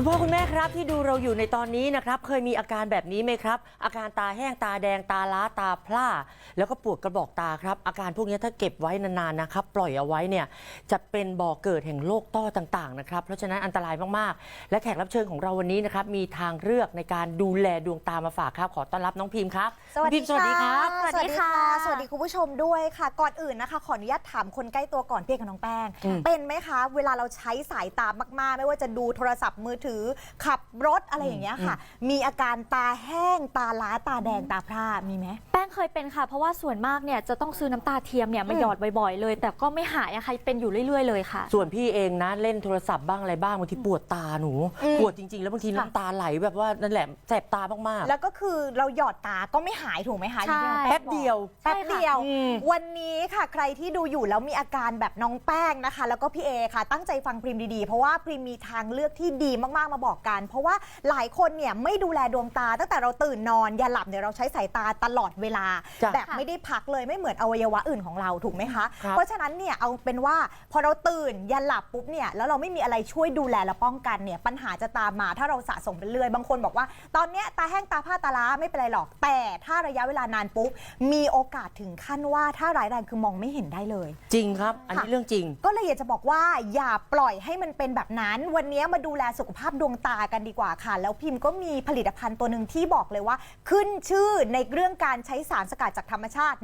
คุณพ่อคุณแม่ครับที่ดูเราอยู่ในตอนนี้นะครับเคยมีอาการแบบนี้ไหมครับ อาการตาแห้งตาแดงตาล้าตาพร่า แล้วก็ปวดกระบอกตาครับ อาการพวกนี้ถ้าเก็บไว้นานๆนะครับ ปล่อยเอาไว้เนี่ยจะเป็นบ่อเกิดแห่งโรคต้อต่างๆนะครับเพราะฉะนั้นอันตรายมากๆ และแขกรับเชิญของเราวันนี้นะครับมีทางเลือกในการดูแลดวงตามาฝากครับ ขอต้อนรับน้องพิมพ์ครับสวัสดีพิมพ์สวัสดีครับ สวัสดีค่ะ สวัสดีคุณผู้ชมด้วยค่ะ ก่อนอื่นนะคะ ขออนุญาตถามคนใกล้ตัวก่อนพี่เอกกับน้องแป้งอืมเป็นไหมคะ เวลาเราใช้สายตามากๆ ไม่ว่าจะดูโทรศัพท์มือถือขับรถอะไรอย่างเงี้ยค่ะ มีอาการตาแห้งตาล้าตาแดงตาพร่ามีไหม แป้งเคยเป็นค่ะ เพราะว่าส่วนมากเนี่ยจะต้องซื้อน้ำตาเทียมเนี่ยมาอืมหยอดบ่อยๆ เลย แต่ก็ไม่หายอะค่ะเป็นอยู่เรื่อยๆเลยค่ะ ส่วนพี่เองนะเล่นโทรศัพท์บ้างอะไรบ้างบางทีปวดตาหนูอืมปวดจริง ๆ แล้วบางทีค่ะ น้ำตาไหลแบบว่านั่นแหละแสบตามากๆแล้วก็คือเราหยอดตาก็ไม่หายถูกไหมคะใช่ อย่างที่น้องแป๊บบอกเดียว แป๊บเดียว อืม วันนี้ค่ะใครที่ดูอยู่แล้วมีอาการแบบน้องแป้งนะคะ แล้วก็พี่เอค่ะ ตั้งใจฟังพริมดีๆ เพราะว่าพริมมีทางเลือกที่ดีมากๆมาบอกกัน เพราะว่าหลายคนเนี่ยไม่ดูแลดวงตา ตั้งแต่เราตื่นนอนอย่าหลับเนี่ยเราใช้สายตาตลอดเวลา จ้ะแบบไม่ได้พักเลยไม่เหมือนอวัยวะอื่นของเราถูกไหมคะ ครับ เพราะฉะนั้นเนี่ยเอาเป็นว่าพอเราตื่นยันหลับปุ๊บเนี่ยแล้วเราไม่มีอะไรช่วยดูแลและป้องกันเนี่ยปัญหาจะตามมาถ้าเราสะสมไปเรื่อยบางคนบอกว่า ตอนเนี้ยตาแห้งตาผ้าตาล้าไม่เป็นไรหรอก แต่ถ้าระยะเวลานานปุ๊บมีโอกาสถึงขั้นว่าถ้าร้ายแรงคือมองไม่เห็นได้เลย จริงครับ อันนี้ค่ะเรื่องจริง ก็เลยอยากจะบอกว่าอย่าปล่อยให้มันเป็นแบบนั้น วันนี้มาดูแลสุขภาพดวงตากันดีกว่าค่ะ แล้วพิมพ์ก็มีผลิตภัณฑ์ตัวหนึ่งที่บอกเลยว่า ขึ้นชื่อในเรื่องการใช้สารสกัดจากธรรมชาติ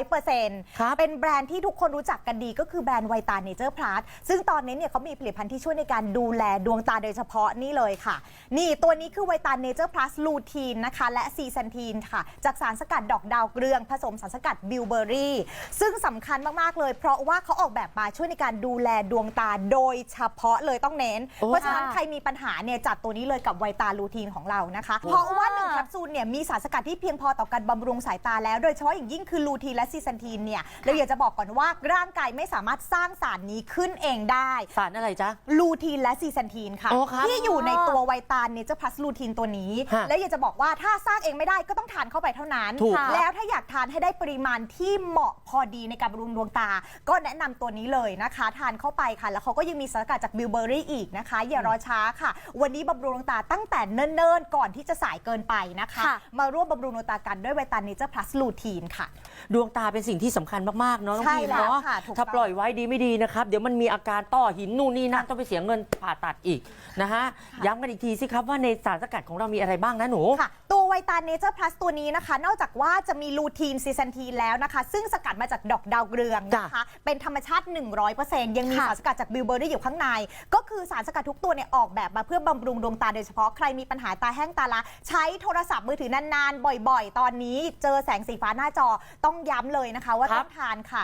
100%ครับเป็นแบรนด์ที่ทุกคนรู้จักกันดี ก็คือแบรนด์ไวตาเนเจอร์พลัสซึ่งตอนนี้เนี่ยเขามีผลิตภัณฑ์ที่ช่วยในการดูแลดวงตาโดยเฉพาะนี่เลยค่ะ นี่ตัวนี้คือไวตาเนเจอร์พลัสลูทีนนะคะ และซีซันทีนค่ะ จากสารสกัดดอกดาวเกลือง ผสมสารสกัดบิวเบอรี่ซึ่งสำคัญมากๆเลย เพราะว่าเขาออกแบบมาช่วยในการดูแลดวงตาโดยเฉพาะเลยต้องเน้นโอ้เพราะฉะนั้นค่ะใครมีปัญหาเนี่ยจัดตัวนี้เลยกับไวตาลูทีนของเรานะคะ เพราะว่าหนึ่งแคปซูลเนี่ยมีสารสกัดที่เพียงพอต่อการบำรุงสายตาแล้ว โดยเฉพาะอย่างยิ่งคือลูทีนและซีซันทีนเนี่ยเราอยากจะบอกก่อนว่าร่างกายไม่สามารถสร้างสารนี้ขึ้นเองได้สารอะไรจ๊ะ ลูทีนและซีซันทีนค่ะ โอ้ครับที่อยู่ในตัวไวตาเนเจอร์พลัสลูทีนตัวนี้ ฮะแล้วอยากจะบอกว่าถ้าสร้างเองไม่ได้ก็ต้องทานเข้าไปเท่านั้น ถูกค่ะแล้วถ้าอยากทานให้ได้ปริมาณที่เหมาะพอดีในการบำรุงดวงตา ก็แนะนำตัวนี้เลยนะคะ ทานเข้าไปค่ะ แล้วเขาก็ยังมีสารสกัดจากบิวเบอรี่อีกนะคะ อย่ารอช้าค่ะ วันนี้บำรุงดวงตาตั้งแต่เนิ่นๆ ก่อนที่จะสายเกินไปนะคะ ค่ะ มาร่วมบำรุงดวงตากันด้วยไวตาเนเจอร์พลัสลูทีนค่ะ ดวงตาเป็นสิ่งที่สำคัญมาก ๆ เนาะน้องใช่พีมแล้วเนาะค่ะถูกต้อง ถ้าปล่อยไว้ดีไม่ดีนะครับ เดี๋ยวมันมีอาการต้อหินนู่นนี่นั่นต้องไปเสียเงินผ่าตัดอีกนะฮะย้ำกันอีกทีสิครับว่าในสารสกัดของเรามีอะไรบ้างนะหนู ค่ะตัวไวตาเนเจอร์พลัสตัวนี้นะคะ นอกจากว่าจะมีลูทีนซีซันทีนแล้วนะคะ ซึ่งสกัดมาจากดอกดาวเรืองนะคะ เป็นธรรมชาติ 100%ยังมีค่ะ สารสกัดจากบิวเบอรี่อยู่ข้างใน ก็คือสารสกัดทุกตัวเนี่ยออกแบบมาเพื่อบำรุงดวงตาโดยเฉพาะใครมีปัญหาตาแห้งตาลาใช้โทรศัพท์มือถือนานๆ บ่อยๆ ตอนนี้เจอแสงสีฟ้าหน้าจอต้องย้ำเลยนะคะ ว่าครัต้บองทานค่ะ